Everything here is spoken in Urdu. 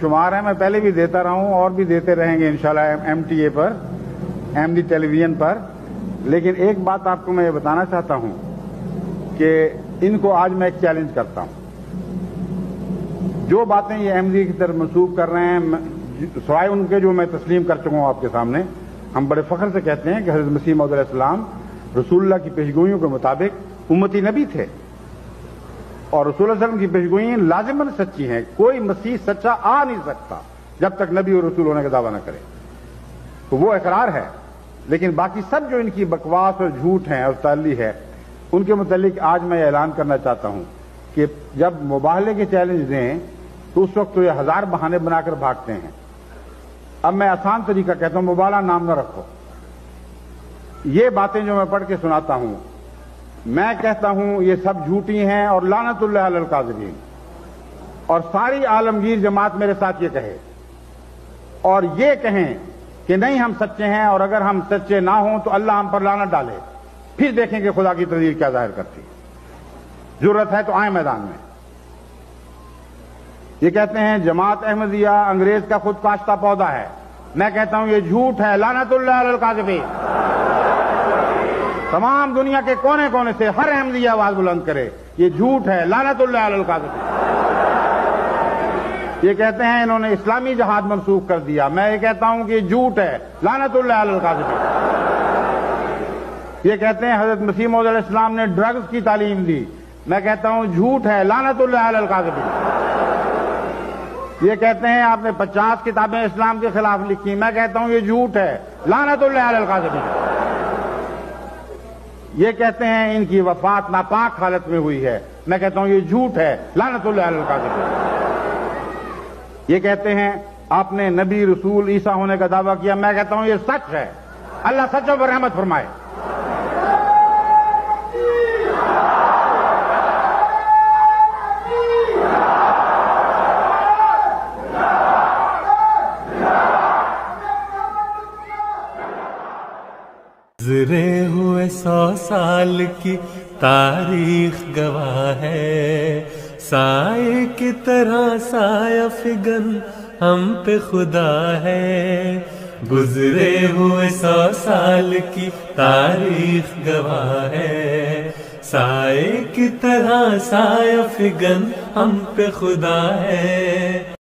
شمار ہے میں پہلے بھی دیتا رہا ہوں، اور بھی دیتے رہیں گے انشاءاللہ ایم ٹی اے پر، ایم ڈی ٹیلی ویژن پر۔ لیکن ایک بات آپ کو میں یہ بتانا چاہتا ہوں کہ ان کو آج میں ایک چیلنج کرتا ہوں۔ جو باتیں یہ ایم ڈی کی طرف منسوخ کر رہے ہیں سوائے ان کے جو میں تسلیم کر چکا ہوں آپ کے سامنے، ہم بڑے فخر سے کہتے ہیں کہ حضرت مسیم علیہ السلام رسول اللہ کی پیشگوئیوں کے مطابق امتی نبی تھے۔ اور رسول اللہ علیہ وسلم کی پیشگوئیں لازمن سچی ہیں۔ کوئی مسیح سچا آ نہیں سکتا جب تک نبی اور رسول ہونے کا دعویٰ نہ کرے۔ تو وہ اقرار ہے، لیکن باقی سب جو ان کی بکواس اور جھوٹ ہیں اور تعلی ہے، ان کے متعلق آج میں یہ اعلان کرنا چاہتا ہوں کہ جب مباہلے کے چیلنج دیں، تو اس وقت تو یہ ہزار بہانے بنا کر بھاگتے ہیں۔ اب میں آسان طریقہ کہتا ہوں مبالہ نام نہ رکھو۔ یہ باتیں جو میں پڑھ کے سناتا ہوں میں کہتا ہوں یہ سب جھوٹی ہیں اور لانت اللہ علی القاذبین۔ اور ساری عالمگیر جماعت میرے ساتھ یہ کہے۔ اور یہ کہیں کہ نہیں ہم سچے ہیں اور اگر ہم سچے نہ ہوں تو اللہ ہم پر لانت ڈالے۔ پھر دیکھیں کہ خدا کی تدیر کیا ظاہر کرتی ضرورت ہے تو آئیں میدان میں۔ یہ کہتے ہیں جماعت احمدیہ انگریز کا خود کاشتہ پودا ہے۔ میں کہتا ہوں یہ جھوٹ ہے لانت اللہ علی القاذبین۔ تمام دنیا کے کونے کونے سے ہر احمدیہ آواز بلند کرے، یہ جھوٹ ہے لانت اللہ علی یہ کہتے ہیں انہوں نے اسلامی جہاد منسوخ کر دیا۔ میں یہ کہتا ہوں کہ یہ جھوٹ ہے لانت اللہ علی القاذبین یہ کہتے ہیں حضرت مسیم علیہ السلام نے ڈرگز کی تعلیم دی۔ میں کہتا ہوں جھوٹ ہے لانت اللہ علی القاذبین یہ کہتے ہیں آپ نے پچاس کتابیں اسلام کے خلاف لکھی۔ میں کہتا ہوں یہ جھوٹ ہے لانت اللہ علی القاذبین یہ کہتے ہیں ان کی وفات ناپاک حالت میں ہوئی ہے۔ میں کہتا ہوں یہ جھوٹ ہے۔ لانت اللہ علی یہ کہتے ہیں آپ نے نبی رسول عیسیٰ ہونے کا دعویٰ کیا۔ میں کہتا ہوں یہ سچ ہے۔ اللہ سچوں پر رحمت فرمائے۔ گزرے ہوئے سو سال کی تاریخ گواہ ہے۔ سائے کی طرح سایہ فگن ہم پہ خدا ہے۔ گزرے ہوئے سو سال کی تاریخ گواہ ہے۔ سائے کی طرح سایہ فگن ہم پہ خدا ہے۔